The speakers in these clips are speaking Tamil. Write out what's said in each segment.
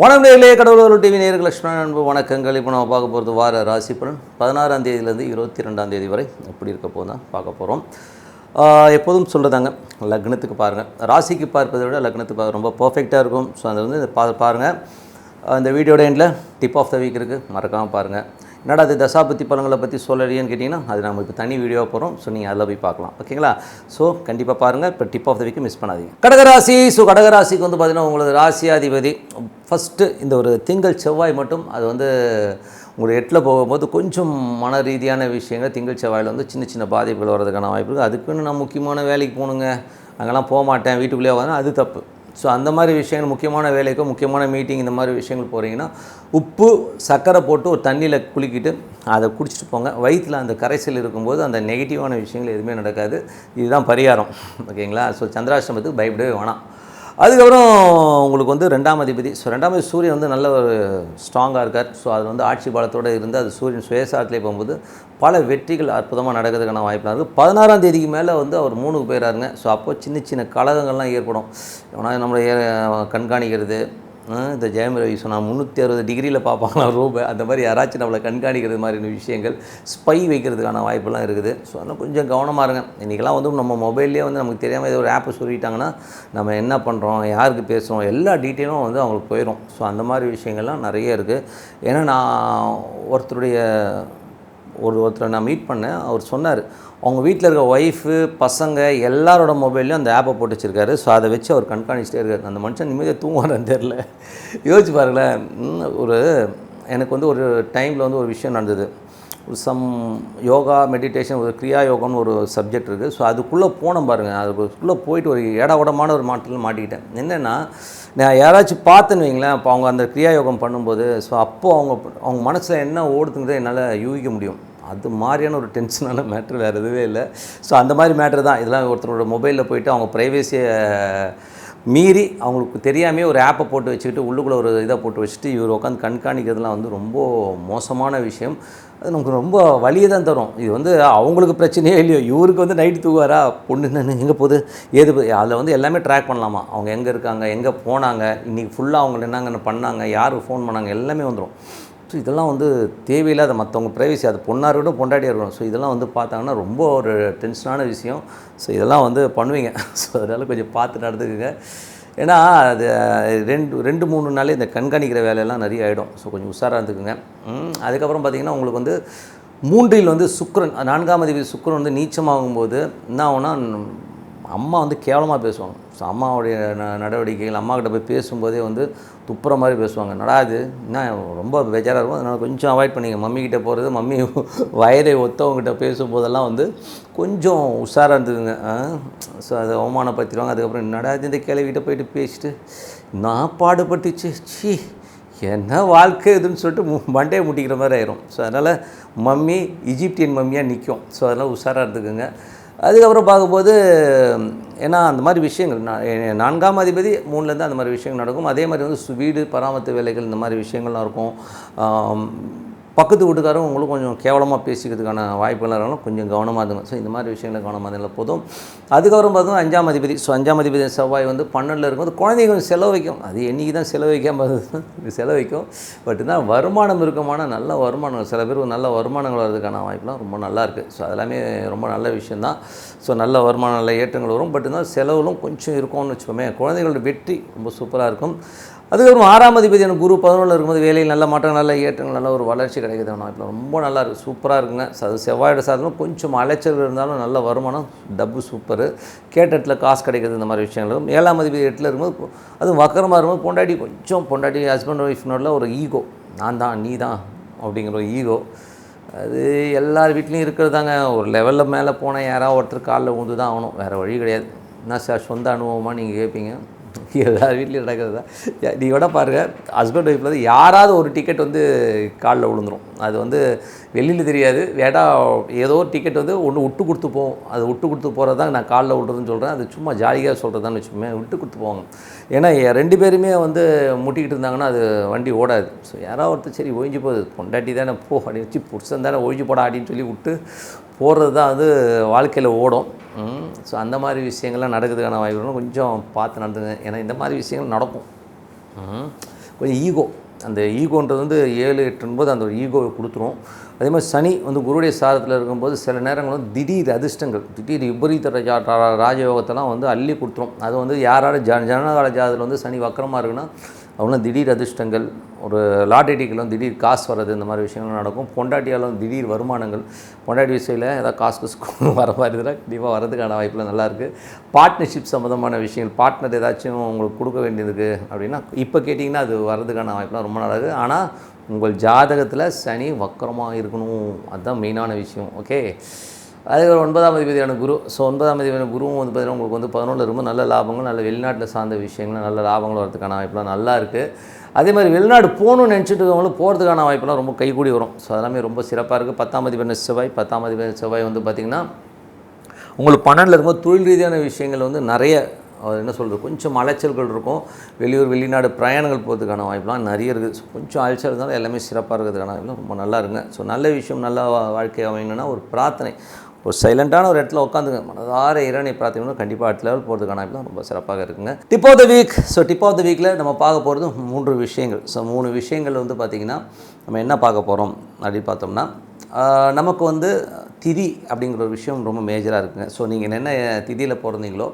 வணக்கம் நேரிலே கடவுளர் டிவி நேர்கள் லட்சுமணன் அன்பு வணக்கங்கள். இப்போ நம்ம பார்க்க போகிறது வார ராசி பலன். பதினாறாம் தேதியிலேருந்து இருபத்தி ரெண்டாம் தேதி வரை எப்படி இருக்க போது தான் பார்க்க போகிறோம் எப்போதும் சொல்கிறதாங்க லக்னத்துக்கு பாருங்கள் ராசிக்கு பார்ப்பதை விட லக்னத்துக்கு பார்க்க ரொம்ப பர்ஃபெக்டாக இருக்கும். ஸோ அதை வந்து பா பாருங்கள் இந்த வீடியோட எண்டில் டிப் ஆஃப் த வீக் இருக்குது மறக்காமல் பாருங்கள் என்னடா அது தசாபத்தி பழங்களை பற்றி சொல்லலையேன்னு கேட்டிங்கன்னா அது நம்ம இப்போ தனி வீடியோ போகிறோம் ஸோ நீங்கள் அதில் போய் பார்க்கலாம். ஓகேங்களா? ஸோ கண்டிப்பாக பாருங்கள் இப்போ tip of the week miss பண்ணாதீங்க. கடகராசி. ஸோ கடகராசிக்கு வந்து பார்த்திங்கன்னா உங்களது ராசியாதிபதி ஃபஸ்ட்டு இந்த ஒரு திங்கள் செவ்வாய் மட்டும் அது வந்து உங்களுடைய எட்டில் போகும்போது கொஞ்சம் மன ரீதியான விஷயங்கள் திங்கள் செவ்வாயில் வந்து சின்ன சின்ன பாதிப்புகள் வர்றதுக்கான வாய்ப்பு இருக்குது அதுக்குன்னு நான் முக்கியமான வேலைக்கு போகணுங்க. அங்கெல்லாம் போக மாட்டேன். வீட்டுக்குள்ளேயே உட்காந்து அது தப்பு. ஸோ அந்த மாதிரி விஷயங்கள் முக்கியமான வேலைக்கோ முக்கியமான மீட்டிங் இந்த மாதிரி விஷயங்கள் போகிறீங்கன்னா உப்பு சர்க்கரை போட்டு ஒரு தண்ணியில் குளிக்கிட்டு அதை குடிச்சிட்டு போங்க. வயிற்றில் அந்த கரைசல் இருக்கும்போது அந்த நெகட்டிவான விஷயங்கள் எதுவுமே நடக்காது. இதுதான் பரிகாரம். ஓகேங்களா ஸோ சந்திராசிரமத்துக்கு பயப்படவே வேணாம். அதுக்கப்புறம் உங்களுக்கு வந்து ரெண்டாம் அதிபதி. ஸோ ரெண்டாம் சூரியன் வந்து நல்ல ஒரு ஸ்ட்ராங்காக இருக்கார். ஸோ அது வந்து ஆட்சி பலத்தோடு இருந்து அது சூரியன் சுயசாரத்திலே போகும்போது பல வெற்றிகள் அற்புதமாக நடக்கிறதுக்கான வாய்ப்பாக இருக்குது பதினாறாம் தேதிக்கு மேலே வந்து அவர் மூணுக்கு போயிடாருங்க ஸோ அப்போ சின்ன சின்ன கழகங்கள்லாம் ஏற்படும். ஏன்னா நம்மளை கண்காணிக்கிறது இந்த ஜெயம் ரவி சொன்னால் முந்நூற்றி அறுபது டிகிரியில் பார்ப்பாங்களா? ரூபை அந்த மாதிரி யாராச்சும் நம்மளை கண்காணிக்கிறது மாதிரியான விஷயங்கள் ஸ்பை வைக்கிறதுக்கான வாய்ப்பெல்லாம் இருக்குது. ஸோ அதெல்லாம் கொஞ்சம் கவனமாக இருங்க. இன்றைக்கெல்லாம் வந்து நம்ம மொபைல்லேயே வந்து நமக்கு தெரியாமல் ஏதோ ஒரு ஆப்பை சொல்லிட்டாங்கன்னா நம்ம என்ன பண்ணுறோம் யாருக்கு பேசுகிறோம் எல்லா டீட்டெயிலும் வந்து அவங்களுக்கு போயிடும் ஸோ அந்த மாதிரி விஷயங்கள்லாம் நிறைய இருக்குது ஏன்னா நான் ஒருத்தருடைய ஒரு ஒருத்தரை நான் மீட் பண்ணேன். அவர் சொன்னார் அவங்க வீட்டில் இருக்க ஒய்ஃபு பசங்க எல்லாரோட மொபைல்லையும் அந்த ஆப்பை போட்டு வச்சுருக்காரு. ஸோ அதை வச்சு அவர் கண்காணிச்சிட்டே இருக்கார். அந்த மனுஷன் நிம்மதியாக தூங்குவாரான்னு தெரில யோசிச்சு பாருங்களேன். ஒரு எனக்கு வந்து ஒரு டைமில் வந்து ஒரு விஷயம் நடந்தது. சம் யோகா மெடிடேஷன் ஒரு கிரியா யோகான்னு ஒரு சப்ஜெக்ட் இருக்குது ஸோ அதுக்குள்ளே போனோம் பாருங்கள் அதுக்குள்ளே போயிட்டு ஒரு இடவுடமான ஒரு மாற்றத்தில் மாட்டிக்கிட்டேன். என்னென்னா நான் யாராச்சும் பார்த்துன்னு வைங்களேன் அப்போ அவங்க அந்த கிரியா யோகம் பண்ணும்போது ஸோ அப்போது அவங்க அவங்க மனசில் என்ன ஓடுதுங்கிறத என்னால் யூகிக்க முடியும். அது மாதிரியான ஒரு டென்ஷனான மேட்ரு வேறு எதுவே இல்லை. ஸோ அந்த மாதிரி மேட்ரு தான். இதெல்லாம் ஒருத்தரோட மொபைலில் போயிட்டு அவங்க ப்ரைவேசியை மீறி அவங்களுக்கு தெரியாமே ஒரு ஆப்பை போட்டு வச்சுக்கிட்டு உள்ளுக்குள்ளே ஒரு இதை போட்டு வச்சுட்டு இவர் உட்காந்து கண்காணிக்கிறதுலாம் வந்து ரொம்ப மோசமான விஷயம். அது நமக்கு ரொம்ப வலியை தான் தரும். இது வந்து அவங்களுக்கு பிரச்சனையே இல்லையோ இவருக்கு வந்து நைட்டு தூங்குவாரா? பொண்ணு நின்று எங்கே போகுது? ஏது அதில் வந்து எல்லாமே ட்ராக் பண்ணலாமா? அவங்க எங்கே இருக்காங்க எங்கே போனாங்க? இன்றைக்கி ஃபுல்லாக அவங்க என்னங்கன்னு பண்ணாங்க? யார் ஃபோன் பண்ணாங்க? எல்லாமே வந்துடும் ஸோ இதெல்லாம் வந்து தேவையில்லாத மற்றவங்க ப்ரைவசி அது பொண்ணாக விட பொண்டாட்டியாக இருக்கணும் ஸோ இதெல்லாம் வந்து பார்த்தாங்கன்னா ரொம்ப ஒரு டென்ஷனான விஷயம். ஸோ இதெல்லாம் வந்து பண்ணுவீங்க. ஸோ அதனால் கொஞ்சம் பார்த்து நடந்துக்குங்க. ஏன்னா அது ரெண்டு ரெண்டு மூணு நாளே இந்த கண்காணிக்கிற வேலையெல்லாம் நிறைய ஆகிடும் ஸோ கொஞ்சம் உஷாராக இருந்துக்குங்க. அதுக்கப்புறம் பார்த்திங்கன்னா உங்களுக்கு வந்து மூன்றில் வந்து சுக்ரன் நான்காம் அதிபதி சுக்கிரன் வந்து நீச்சமாகும்போது என்ன ஆகும்னா அம்மா வந்து கேவலமாக பேசுவாங்க. ஸோ அம்மாவுடைய ந நடவடிக்கைகள் அம்மாக்கிட்ட போய் பேசும்போதே வந்து துப்புற மாதிரி பேசுவாங்க. நடாது என்ன ரொம்ப பேஜாராக இருக்கும். அதனால் கொஞ்சம் அவாய்ட் பண்ணிங்க மம்மிக்கிட்ட போகிறது மம்மி வயதை ஒத்தவங்ககிட்ட பேசும்போதெல்லாம் வந்து கொஞ்சம் உஷாராக இருந்ததுங்க ஸோ அதை அவமானப்படுத்திடுவாங்க. அதுக்கப்புறம் என்னடா இது இந்த கேள்விக்கிட்ட போயிட்டு பேசிட்டு? நான் பாடுபட்டுச்சு. ச்சீ என்ன வாழ்க்கை இதுன்னு சொல்லிட்டு மு- மண்டையை முட்டிக்கிற மாதிரி ஆயிரும். ஸோ அதனால் மம்மி இஜிப்டியன் மம்மியாக நிற்கும் ஸோ அதெல்லாம் உஷாராக இருந்துக்குங்க. அதுக்கப்புறம் பார்க்கும்போது ஏன்னா அந்த மாதிரி விஷயங்கள் நான்காம் அதிபதி மூணுலேருந்து அந்த மாதிரி விஷயங்கள் நடக்கும். அதே மாதிரி வந்து வீடு பராமரித்து வேலைகள் இந்த மாதிரி விஷயங்கள்லாம் இருக்கும். பக்கத்து வீட்டுக்காரும் உங்களுக்கு கொஞ்சம் கேவலமாக பேசிக்கிறதுக்கான வாய்ப்புகள் இருந்தாலும் கொஞ்சம் கவனமாக இருந்துங்க ஸோ இந்த மாதிரி விஷயங்களை கவனமாக இருந்தால் போதும். அதுக்கப்புறம் பார்த்தோம்னா அஞ்சாம் அதிபதி. ஸோ அஞ்சாம் அதிபதி செவ்வாய் வந்து பன்னெண்டில் இருக்கும்போது குழந்தைங்க கொஞ்சம் செலவு வைக்கும். அது என்றைக்கு தான் செலவு வைக்காமல் செலவு வைக்கும். பட் தான் வருமானம் இருக்குமான நல்ல வருமானம். சில பேர் நல்ல வருமானங்கள் வர்றதுக்கான வாய்ப்புலாம் ரொம்ப நல்லாயிருக்கு ஸோ அதெல்லாமே ரொம்ப நல்ல விஷயந்தான் ஸோ நல்ல வருமானம் நல்ல ஏற்றங்கள் வரும். பட் இருந்தால் செலவுகளும் கொஞ்சம் இருக்கும்னு வச்சுக்கோமே குழந்தைகளோட வெற்றி ரொம்ப சூப்பராக இருக்கும். அதுக்கப்புறம் ஆறாம் அதிபதி எனக்கு குரு பதினொன்றில் இருக்கும்போது வேலையில் நல்ல மாற்றம் நல்ல ஏற்றங்கள் நல்ல ஒரு வளர்ச்சி கிடைக்குது. இப்போ ரொம்ப நல்லா இருக்குது சூப்பராக இருக்குங்க. அது செவ்வாயோட சாதனம் கொஞ்சம் அலைச்சல் இருந்தாலும் நல்ல வருமானம் டப்பு சூப்பரு. கேட்ட இடத்துல காசு கிடைக்கிறது இந்த மாதிரி விஷயங்கள் ஏழாம் அதிபதி எட்டில் இருக்கும்போது அதுவும் வக்கரமாக இருக்கும்போது பொண்டாட்டி கொஞ்சம் பொண்டாட்டி ஹஸ்பண்ட் ஒய்ஃப்னோட ஒரு ஈகோ நான் தான் நீ தான் அப்படிங்கிற ஒரு ஈகோ அது எல்லார் வீட்லேயும் இருக்கிறதாங்க. ஒரு லெவலில் மேலே போனால் யாராவது ஒருத்தர் காலில் ஊந்து தான் ஆகணும். வேறு வழி கிடையாது. என்ன சார் சொந்த அனுபவமாக நீங்கள் கேட்பீங்க எல்லார் வீட்லேயும் நடக்கிறது தான் நீ விட பாருங்கள் ஹஸ்பண்ட் ஒய்ஃபில் வந்து யாராவது ஒரு டிக்கெட் வந்து காலில் விழுந்துடும் அது வந்து வெளியில் தெரியாது. வேடா ஏதோ ஒரு டிக்கெட் வந்து ஒன்று விட்டு கொடுத்து போவோம் அது விட்டு கொடுத்து போகிறது தான் நான் காலில் விழுறதுன்னு சொல்கிறேன் அது சும்மா ஜாலியாக சொல்கிறதான்னு வச்சுக்கோமே விட்டு கொடுத்து போவாங்க. ஏன்னா ரெண்டு பேருமே வந்து முட்டிக்கிட்டு இருந்தாங்கன்னா அது வண்டி ஓடாது. ஸோ யாராவது ஒருத்தர் சரி ஒழிஞ்சு போகுது. பொண்டாட்டி தானே போ அப்படின்னு வச்சு புருஷன் தானே ஒழிஞ்சு போடா அப்படின்னு சொல்லி விட்டு போகிறது தான் வந்து வாழ்க்கையில் ஓடும். ஸோ அந்த மாதிரி விஷயங்கள்லாம் நடக்கிறதுக்கான வாய்ப்புகளும் கொஞ்சம் பார்த்து நடந்துங்க. ஏன்னா இந்த மாதிரி விஷயங்கள் நடக்கும். கொஞ்சம் ஈகோ. அந்த ஈகோன்றது வந்து ஏழு எட்டுன்போது அந்த ஒரு ஈகோவை கொடுத்துரும். அதே மாதிரி சனி வந்து குருடைய சாரத்தில் இருக்கும்போது சில நேரங்கள் வந்து திடீர் அதிர்ஷ்டங்கள் திடீர் விபரீத ராஜயோகத்தெல்லாம் வந்து அள்ளி கொடுத்துரும். அது வந்து யாரால ஜன ஜனகால ஜாதத்தில் வந்து சனி வக்கரமாக இருக்குன்னா அவங்களும் திடீர் அதிர்ஷ்டங்கள் ஒரு லாட்டரி டிக்கெட்லாம் திடீர் காசு வர்றது இந்த மாதிரி விஷயங்கள் நடக்கும். பொண்டாட்டியாலும் திடீர் வருமானங்கள். பொண்டாட்டி விஷயத்தில் ஏதாவது காசு காசு வர மாதிரி இருந்தால் கண்டிப்பாக வரதுக்கான வாய்ப்பில் நல்லாயிருக்கு பார்ட்னர்ஷிப் சம்மந்தமான விஷயங்கள் பார்ட்னர் ஏதாச்சும் உங்களுக்கு கொடுக்க வேண்டியதுக்கு அப்படின்னா இப்போ கேட்டிங்கன்னா அது வரதுக்கான வாய்ப்புலாம் ரொம்ப நல்லா இருக்குது ஆனால் உங்கள் ஜாதகத்தில் சனி வக்கரமாக இருக்கணும். அதுதான் மெயினான விஷயம். ஓகே அதே ஒரு ஒன்பதாம் அதிபதியான குரு. ஸோ ஒன்பதாம் அதிபதியான குருவும் வந்து பார்த்தீங்கன்னா உங்களுக்கு வந்து பதினொன்றில் ரொம்ப நல்ல லாபங்கள் நல்ல வெளிநாட்டில் சார்ந்த விஷயங்கள் நல்ல லாபங்கள் வரதுக்கான வாய்ப்புலாம் நல்லா இருக்குது அதே மாதிரி வெளிநாடு போகணும்னு நினச்சிட்டு இருக்கவங்களும் போகிறதுக்கான வாய்ப்புலாம் ரொம்ப கைகூடி வரும். ஸோ அதெல்லாமே ரொம்ப சிறப்பாக இருக்குது பத்தாம் அதிபதியான செவ்வாய் பத்தாம் அதிபதியான செவ்வாய் வந்து பார்த்திங்கன்னா உங்களுக்கு பன்னெண்டில் இருக்கும்போது தொழில் ரீதியான விஷயங்கள் வந்து நிறைய என்ன சொல்கிறது கொஞ்சம் அலைச்சல்கள் இருக்கும். வெளியூர் வெளிநாடு பிரயாணங்கள் போகிறதுக்கான வாய்ப்புலாம் நிறைய இருக்குது ஸோ கொஞ்சம் அலைச்சல் இருந்தாலும் எல்லாமே சிறப்பாக இருக்கிறதுக்கான வாய்ப்புலாம் ரொம்ப நல்லா இருங்க ஸோ நல்ல விஷயம் நல்ல வா- வாழ்க்கை அமையணும்னா ஒரு பிரார்த்தனை. ஒரு சைலண்ட்டான ஒரு இடத்துல உட்காந்துங்க. மனதார இறைவனை பிரார்த்தனை கண்டிப்பாக அடுத்த லெவல் போகிறதுக்கான ரொம்ப சிறப்பாக இருக்குங்க. Tip of the week so tip of the வீக்கில் நம்ம பார்க்க போகிறது மூன்று விஷயங்கள். ஸோ மூணு விஷயங்கள் வந்து பார்த்திங்கன்னா நம்ம என்ன பார்க்க போகிறோம் அப்படின்னு பார்த்தோம்னா நமக்கு வந்து திதி அப்படிங்கிற ஒரு விஷயம் ரொம்ப மேஜராக இருக்குங்க. ஸோ நீங்கள் என்ன திதியில் பிறந்தீங்களோ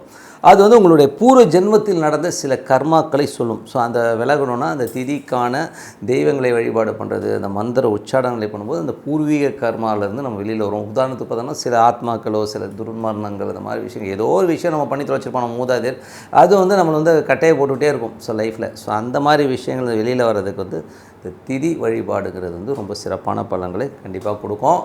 அது வந்து உங்களுடைய பூர்வ ஜென்மத்தில் நடந்த சில கர்மாக்களை சொல்லும். ஸோ அந்த விலகணும்னா அந்த திதிக்கான தெய்வங்களை வழிபாடு பண்ணுறது அந்த மந்திர உச்சாடனங்களை பண்ணும்போது அந்த பூர்வீக கர்மாவிலேருந்து நம்ம வெளியில் வரும் உதாரணத்துக்கு பார்த்தோம்னா சில ஆத்மாக்களோ சில துர்மரணங்கள் இந்த மாதிரி விஷயம் ஏதோ ஒரு விஷயம் நம்ம பண்ணி தொலைச்சிருப்போம் நம்ம மூதாதையர். அது வந்து நம்மளை வந்து கட்டையை போட்டுகிட்டே இருக்கும் ஸோ லைஃப்பில் ஸோ அந்த மாதிரி விஷயங்கள் வெளியில் வர்றதுக்கு வந்து இந்த திதி வழிபாடுங்கிறது வந்து ரொம்ப சிறப்பான பலன்களை கண்டிப்பாக கொடுக்கும்.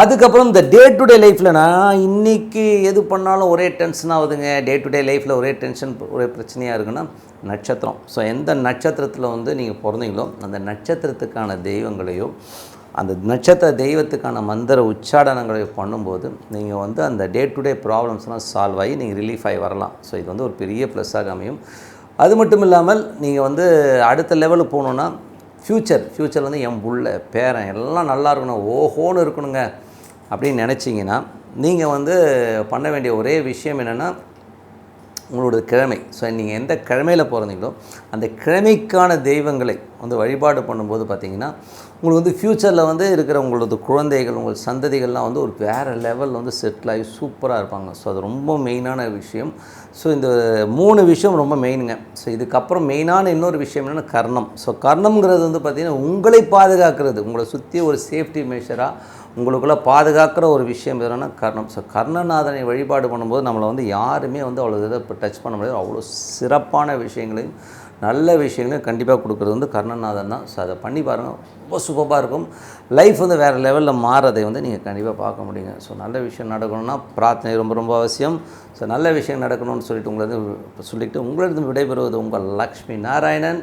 அதுக்கப்புறம் இந்த டே டு டே லைஃப்பில் நான் இன்றைக்கி எது பண்ணாலும் ஒரே டென்ஷன் ஆகுதுங்க. டே டு டே லைஃப்பில் ஒரே டென்ஷன் ஒரே பிரச்சனையாக இருக்குன்னா நட்சத்திரம். ஸோ எந்த நட்சத்திரத்தில் வந்து நீங்கள் பிறந்தீங்களோ அந்த நட்சத்திரத்துக்கான தெய்வங்களையோ அந்த நட்சத்திர தெய்வத்துக்கான மந்திர உச்சாடனங்களை பண்ணும்போது நீங்கள் வந்து அந்த டே டு டே ப்ராப்ளம்ஸ்லாம் சால்வ் ஆகி நீங்கள் ரிலீஃப் ஆகி வரலாம். ஸோ இது வந்து ஒரு பெரிய ப்ளஸ்ஸாக அமையும். அது மட்டும் இல்லாமல் நீங்கள் வந்து அடுத்த லெவலுக்கு போகணுன்னா ஃப்யூச்சர் ஃப்யூச்சர் வந்து என் புள்ள பேரன் எல்லாம் நல்லா இருக்கணும் ஓஹோன்னு இருக்கணுங்க அப்படின்னு நினச்சிங்கன்னா நீங்கள் வந்து பண்ண வேண்டிய ஒரே விஷயம் என்னென்னா உங்களோட கிழமை. ஸோ நீங்கள் எந்த கிழமையில் பிறந்தீங்களோ அந்த கிழமைக்கான தெய்வங்களை வந்து வழிபாடு பண்ணும்போது பார்த்திங்கன்னா உங்களுக்கு வந்து ஃப்யூச்சரில் வந்து இருக்கிற உங்களது குழந்தைகள் உங்கள் சந்ததிகள்லாம் வந்து ஒரு வேறு லெவலில் வந்து செட்டில் ஆகி சூப்பராக இருப்பாங்க. ஸோ அது ரொம்ப மெயினான விஷயம். ஸோ இந்த மூணு விஷயம் ரொம்ப மெயினுங்க ஸோ இதுக்கப்புறம் மெயினான இன்னொரு விஷயம் என்னென்னா கர்ணம். ஸோ கர்ணம்ங்கிறது வந்து பார்த்திங்கன்னா உங்களை பாதுகாக்கிறது. உங்களை சுற்றி ஒரு சேஃப்டி மெஷராக உங்களுக்குள்ளே பாதுகாக்கிற ஒரு விஷயம் எதுனா கர்ணம். ஸோ கர்ணநாதனை வழிபாடு பண்ணும்போது நம்மளை வந்து யாருமே வந்து அவ்வளோ இதை இப்போ டச் பண்ண முடியாது. அவ்வளோ சிறப்பான விஷயங்களையும் நல்ல விஷயங்களையும் கண்டிப்பாக கொடுக்குறது வந்து கர்ணநாதன் தான். ஸோ அதை பண்ணி பாருங்கள் ரொம்ப சூப்பராக இருக்கும். லைஃப் வந்து வேறு லெவலில் மாறதை வந்து நீங்கள் கண்டிப்பாக பார்க்க முடியுங்க. ஸோ நல்ல விஷயம் நடக்கணும்னா பிரார்த்தனை ரொம்ப ரொம்ப அவசியம். ஸோ நல்ல விஷயம் நடக்கணும்னு சொல்லிட்டு உங்களை சொல்லிவிட்டு உங்களிடம் விடைபெறுவது உங்கள் லக்ஷ்மி நாராயணன்.